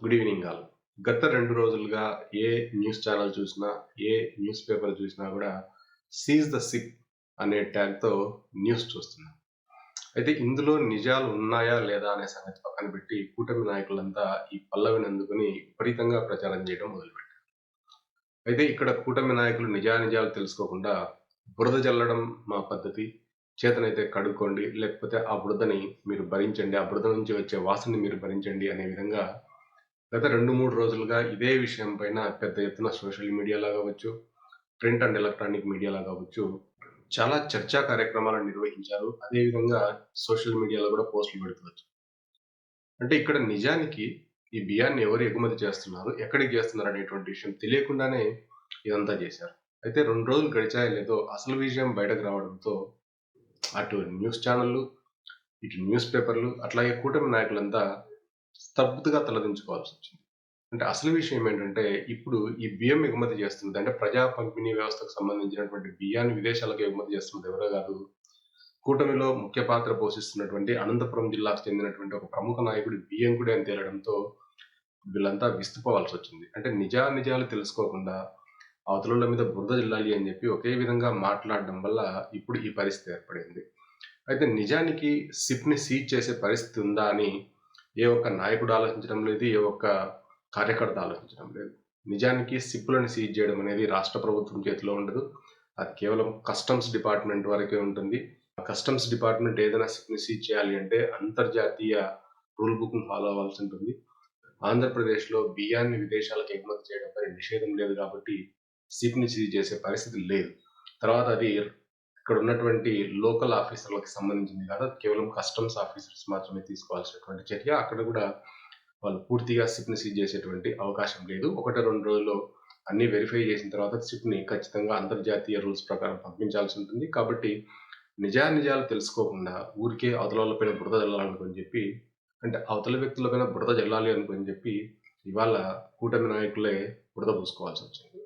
Good evening all గత రెండు రోజులుగా ఏ న్యూస్ ఛానల్ చూసినా ఏ న్యూస్ పేపర్ చూసినా కూడా సీజ్ ద సిప్ అనే ట్యాగ్తో న్యూస్ చూస్తున్నాం. అయితే ఇందులో నిజాలు ఉన్నాయా లేదా అనే సంగతి పక్కన పెట్టి కూటమి నాయకులంతా ఈ పల్లవిని అందుకుని విపరీతంగా ప్రచారం చేయడం మొదలుపెట్టారు. అయితే ఇక్కడ కూటమి నాయకులు నిజానిజాలు తెలుసుకోకుండా బురద జల్లడం మా పద్ధతి చేతనైతే కడుక్కోండి లేకపోతే ఆ బురదని మీరు భరించండి ఆ బురద నుంచి వచ్చే వాసనని మీరు భరించండి అనే విధంగా గత రెండు మూడు రోజులుగా ఇదే విషయం పైన పెద్ద ఎత్తున సోషల్ మీడియాలో కావచ్చు ప్రింట్ అండ్ ఎలక్ట్రానిక్ మీడియాలో కావచ్చు చాలా చర్చా కార్యక్రమాలను నిర్వహించారు. అదేవిధంగా సోషల్ మీడియాలో కూడా పోస్టులు పెడుతున్నారు. అంటే ఇక్కడ నిజానికి ఈ బియ్యాన్ని ఎవరు ఎగుమతి చేస్తున్నారు ఎక్కడికి చేస్తున్నారు అనేటువంటి విషయం తెలియకుండానే ఇదంతా చేశారు. అయితే రెండు రోజులు గడిచాయో లేదో అసలు విషయం బయటకు రావడంతో అటు న్యూస్ ఛానళ్ళు ఇటు న్యూస్ పేపర్లు అట్లాగే కూటమి నాయకులంతా స్తబ్దుగా తలదించుకోవాల్సి వచ్చింది అంటే అసలు విషయం ఏంటంటే ఇప్పుడు ఈ బియ్యం ఎగుమతి చేస్తున్నది అంటే ప్రజా పంపిణీ వ్యవస్థకు సంబంధించినటువంటి బియ్యాన్ని విదేశాలకు ఎగుమతి చేస్తున్నది ఎవరో కాదు. కూటమిలో ముఖ్య పాత్ర పోషిస్తున్నటువంటి అనంతపురం జిల్లాకు చెందినటువంటి ఒక ప్రముఖ నాయకుడి బియ్యం కూడా అని తేలడంతో వీళ్ళంతా విస్తుపోవాల్సి వచ్చింది అంటే నిజా నిజాలు తెలుసుకోకుండా అవతల మీద బురద జిల్లాలి అని చెప్పి ఒకే విధంగా మాట్లాడడం వల్ల ఇప్పుడు ఈ పరిస్థితి ఏర్పడింది. అయితే నిజానికి సిప్ని సీజ్ చేసే పరిస్థితి ఉందా అని ఏ ఒక్క నాయకుడు ఆలోచించడం లేదు ఏ ఒక్క కార్యకర్త ఆలోచించడం లేదు. నిజానికి సిప్పులను సీజ్ చేయడం అనేది రాష్ట్ర ప్రభుత్వం చేతిలో ఉండదు. అది కేవలం కస్టమ్స్ డిపార్ట్మెంట్ వరకే ఉంటుంది. కస్టమ్స్ డిపార్ట్మెంట్ ఏదైనా సిప్ని సీజ్ చేయాలి అంటే అంతర్జాతీయ రూల్ బుక్ను ఫాలో అవ్వాల్సి ఉంటుంది. ఆంధ్రప్రదేశ్లో బియ్యాన్ని విదేశాలకు ఎగుమతి చేయడంపై నిషేధం లేదు కాబట్టి సిప్ని సీజ్ చేసే పరిస్థితి లేదు. తర్వాత అది ఇక్కడ ఉన్నటువంటి లోకల్ ఆఫీసర్లకు సంబంధించింది కాదు కేవలం కస్టమ్స్ ఆఫీసర్స్ మాత్రమే తీసుకోవాల్సినటువంటి చర్య. అక్కడ కూడా వాళ్ళు పూర్తిగా సిప్ని సీజ్ చేసేటువంటి అవకాశం లేదు. ఒకటి రెండు రోజుల్లో అన్ని వెరిఫై చేసిన తర్వాత సిప్ని ఖచ్చితంగా అంతర్జాతీయ రూల్స్ ప్రకారం పంపించాల్సి ఉంటుంది. కాబట్టి నిజానిజాలు తెలుసుకోకుండా ఊరికే అవతల పైన బురద జల్లాలనుకొని చెప్పి అంటే అవతల వ్యక్తుల పైన బురద జల్లాలి అనుకొని చెప్పి ఇవాళ కూటమి నాయకులే బురద పూసుకోవాల్సి వచ్చింది.